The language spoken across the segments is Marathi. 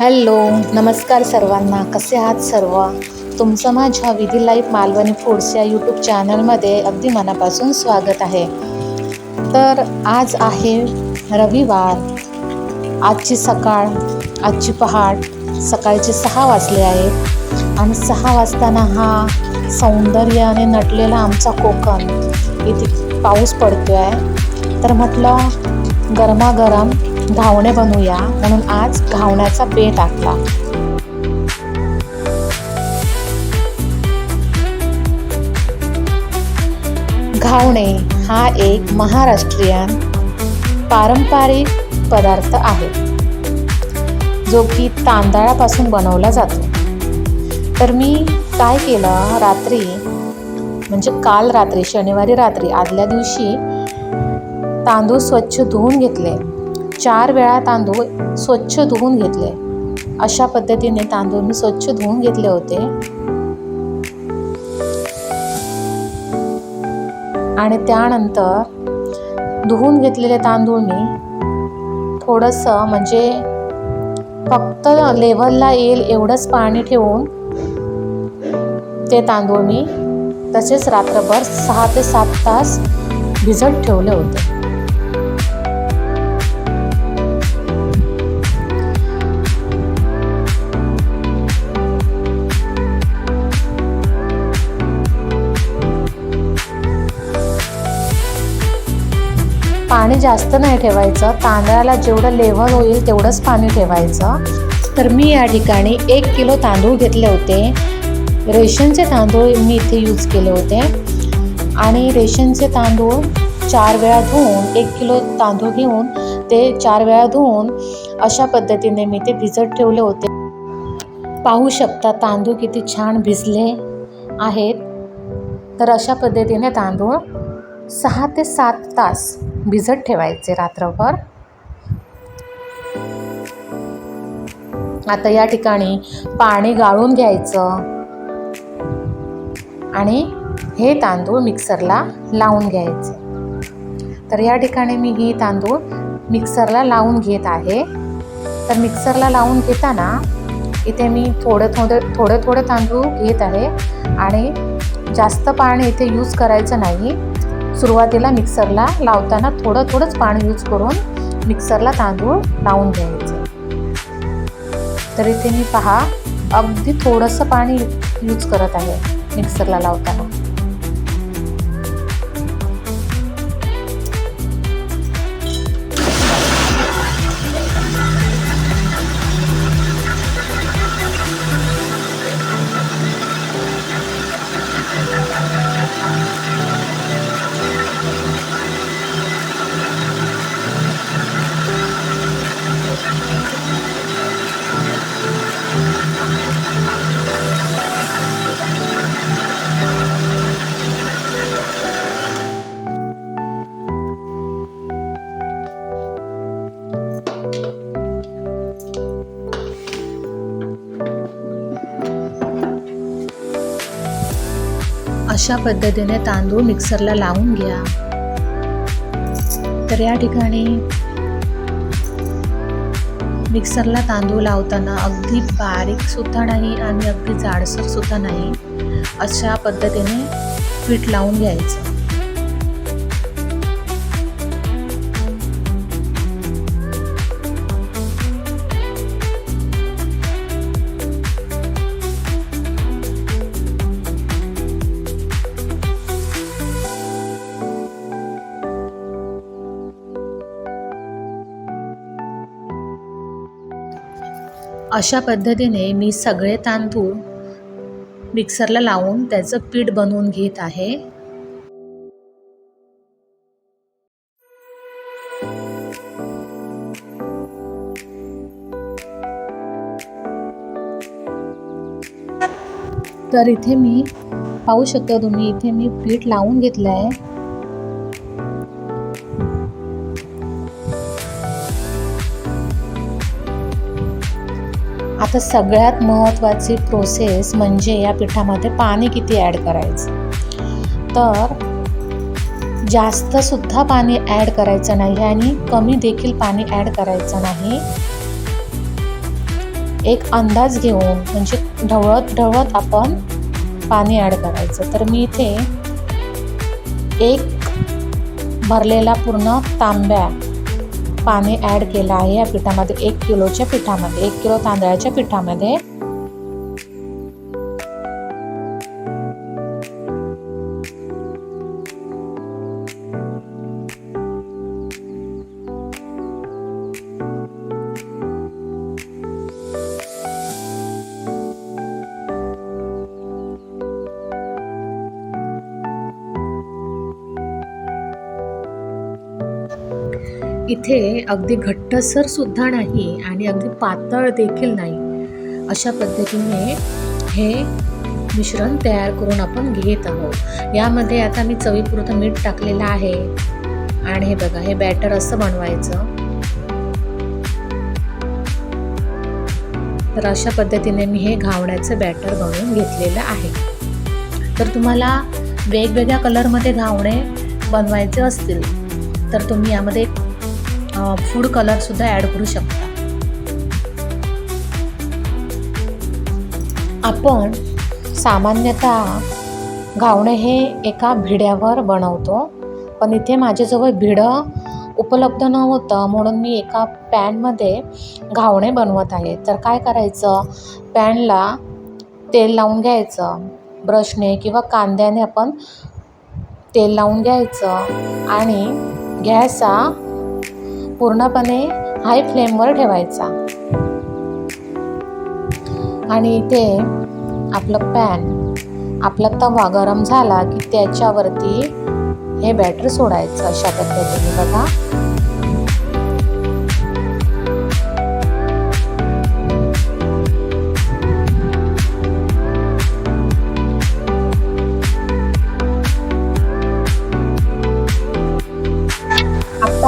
हॅलो नमस्कार सर्वांना. कसे आहात सर्व? तुमचं माझ्या विधी लाईफ मालवणी फूड्स या यूट्यूब चॅनलमध्ये अगदी मनापासून स्वागत आहे. तर आज आहे रविवार. आजची सकाळ आजची पहाट सकाळचे सहा वाजले आहेत. आणि सहा वाजताना हा सौंदर्याने नटलेला आमचा कोकण. इथे पाऊस पडतो आहे तर म्हटलं गरमागरम घावणे बनवूया. म्हणून आज घावण्याचा पेट टाकला घावणे हा एक महाराष्ट्रीयन पारंपरिक पदार्थ आहे. जो की तांदळापासून बनवला जातो. तर मी काय केलं? रात्री म्हणजे काल रात्री शनिवारी रात्री आदल्या दिवशी तांदूळ स्वच्छ धुवून घेतले. चार वेळा तांदूळ स्वच्छ धुवून घेतले. अशा पद्धतीने तांदूळ मी स्वच्छ धुवून घेतले होते. आणि त्यानंतर धुवून घेतलेले तांदूळ मी थोडंसं म्हणजे फक्त लेवलला येईल एवढंच पाणी ठेवून ते तांदूळ मी तसेच रात्रभर सहा ते सात तास भिजत ठेवले होते. पाणी जास्त नाही ठेवायचं. तांदळाला जेवढं लेव्हल होईल तेवढंच पाणी ठेवायचं. तर मी या ठिकाणी एक किलो तांदूळ घेतले होते. रेशनचे तांदूळ मी इथे यूज केले होते. आणि रेशनचे तांदूळ चार वेळा धुवून एक किलो तांदूळ घेऊन ते चार वेळा धुवून अशा पद्धतीने मी ते भिजत ठेवले होते. पाहू शकता तांदूळ किती छान भिजले आहेत. तर अशा पद्धतीने तांदूळ सहा ते सात तास भिजत ठेवायचे रात्रभर. आता या ठिकाणी पाणी गाळून घ्यायचं. आणि हे तांदूळ मिक्सरला लावून घ्यायचे. तर या ठिकाणी मी ही तांदूळ मिक्सरला लावून घेत आहे. तर मिक्सरला लावून घेताना इथे मी थोडं थोडं थोडं थोडं तांदूळ घेत आहे. आणि जास्त पाणी इथे यूज करायचं नाही. सुरुवातीला मिक्सरला लावताना थोडं थोडंच पाणी यूज करून मिक्सरला तांदूळ लावून घ्यायचे. तर इथे मी पहा अगदी थोडंसं पाणी यूज करत आहे मिक्सरला लावताना. अशा पद्धतीने तांदूळ मिक्सरला लावून घ्या. तर या ठिकाणी मिक्सरला तांदूळ लावताना अगदी बारीक सुद्धा नाही आणि अगदी जाडसर सुद्धा नाही. अशा पद्धतीने पीठ लावून घ्यायचं. अशा पद्धतीने मी सगळे तांदूळ मिक्सरला लावून त्याचं पीठ बनवून घेत आहे. तर इथे मी पाहू शकता तुम्ही इथे मी पीठ लावून घेतलं आहे आता सगळ्यात महत्त्वाची प्रोसेस म्हणजे या पिठामध्ये पाणी किती ॲड करायचं. तर जास्तसुद्धा पाणी ॲड करायचं नाही आणि कमी देखील पाणी ॲड करायचं नाही. एक अंदाज घेऊन म्हणजे ढवळत ढवळत आपण पाणी ॲड करायचं. तर मी इथे एक भरलेला पूर्ण तांब्या पाणी ॲड केलं आहे या पिठामध्ये एक किलोच्या पिठामध्ये एक किलो तांदळाच्या पिठामध्ये. इथे अगदी घट्टसर सुद्धा नाही आणि अगदी पातळ देखील नाही. अशा पद्धतीने हे मिश्रण तयार करून आपण घेत आहोत. यामध्ये आता मी चवीपुरतं मीठ टाकलेलं आहे. आणि हे बघा हे बॅटर असं बनवायचं. तर अशा पद्धतीने मी हे घावण्याचं बॅटर बनवून घेतलेलं आहे. तर तुम्हाला वेगवेगळ्या कलरमध्ये घावणे बनवायचे असतील तर तुम्ही यामध्ये फूड कलरसुद्धा ॲड करू शकता. आपण सामान्यतः घावणे हे एका भिड्यावर बनवतो पण इथे माझ्याजवळ भिडं उपलब्ध नव्हतं म्हणून मी एका पॅनमध्ये घावणे बनवत आहे. तर काय करायचं? पॅनला तेल लावून घ्यायचं ब्रशने किंवा कांद्याने आपण तेल लावून घ्यायचं आणि गॅस हा पूर्णपणे हाय फ्लेमवर ठेवायचा. आणि इथे आपलं पॅन आपला तवा गरम झाला की त्याच्यावरती हे बॅटर सोडायचं अशा पद्धतीने बघा.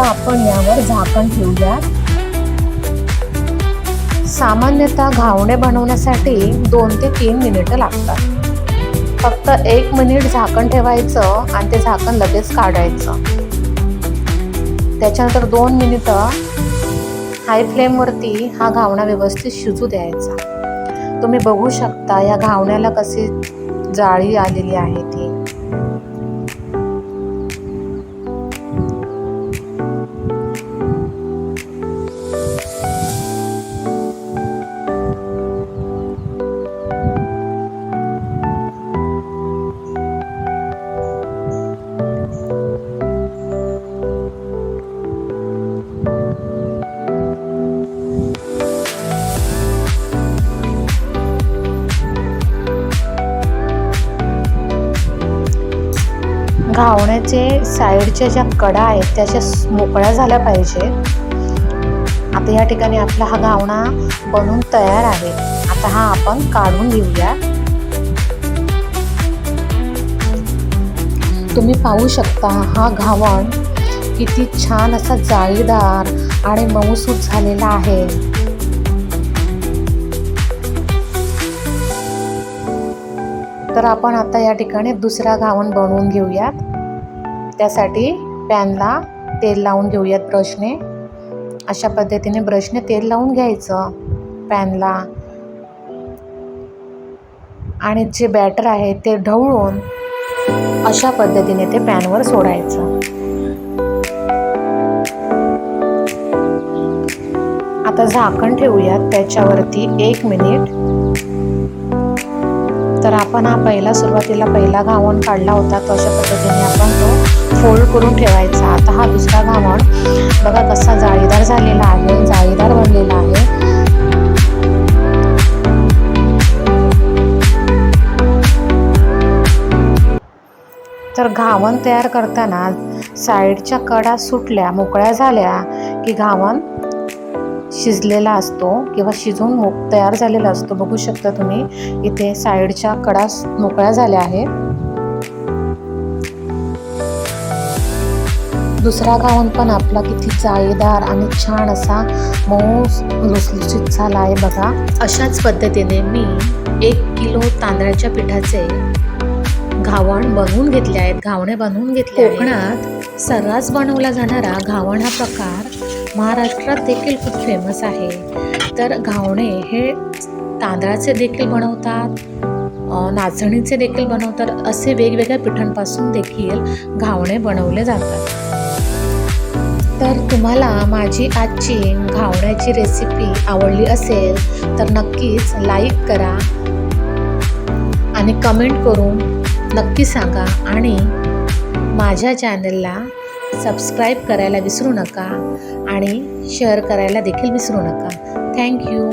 आता आपण यावर झाकण ठेवूया सामान्यतः घावणे बनवण्यासाठी दोन ते तीन मिनिटं लागतात. फक्त एक मिनिट झाकण ठेवायचं आणि ते झाकण लगेच काढायचं. त्याच्यानंतर दोन मिनिटं हाय फ्लेमवरती हा घावणा व्यवस्थित शिजू द्यायचा. तुम्ही बघू शकता या घावण्याला कशी जाळी आलेली आहे ती. घावण्याचे साईडच्या ज्या कडा आहेत त्याच्या मोकळ्या झाल्या पाहिजेत आता या ठिकाणी आपला हा घावणा बनून तयार आहे. आता हा आपण काढून घेऊया. तुम्ही पाहू शकता हा घावण किती छान असा जाळीदार आणि मऊसूत झालेला आहे. तर आपण आता या ठिकाणी दुसरा घावण बनवून घेऊयात. त्यासाठी पॅनला तेल लावून घेऊयात ब्रशने. अशा पद्धतीने ब्रशने तेल लावून घ्यायचं पॅनला. आणि जे बॅटर आहे ते ढवळून अशा पद्धतीने ते पॅनवर सोडायचं. आता झाकण ठेवूयात त्याच्यावरती एक मिनिट. तर आपण हा पहिला सुरुवातीला पहिला घावण काढला होता तो अशा पद्धतीने आपण तो फोल्ड करून ठेवायचा. आता हा दुसरा घावण बघा कसा जाळीदार झालेला आहे. जाळीदार बनलेला आहे. तर घावण तयार करताना साईडच्या कडा सुटल्या मोकळ्या झाल्या की घावण शिजलेला असतो किंवा शिजून मोक तयार झालेला असतो. बघू शकता तुम्ही इथे साईडच्या कडा मोकळ्या झाल्या आहेत. दुसरा गाऊन पण आपला किती जाळीदार आणि छान असा मऊ लुसलुसीत झाला आहे बघा. अशाच पद्धतीने मी एक किलो तांदळाच्या पिठाचे घावण बनवून घेतले आहेत. घावणे बनवून घेतले कोकणात सर्रास बनवला जाणारा घावण हा प्रकार महाराष्ट्रात देखील खूप फेमस आहे. तर घावणे हे तांदळाचे देखील बनवतात नाचणीचे देखील बनवतात. असे वेगवेगळ्या पिठांपासून देखील घावणे बनवले जातात. तर तुम्हाला माझी आजची घावण्याची रेसिपी आवडली असेल तर नक्कीच लाईक करा आणि कमेंट करून नक्की सांगा आणि माझ्या चॅनलला सबस्क्राईब करायला विसरू नका आणि शेअर करायला देखील विसरू नका. थँक्यू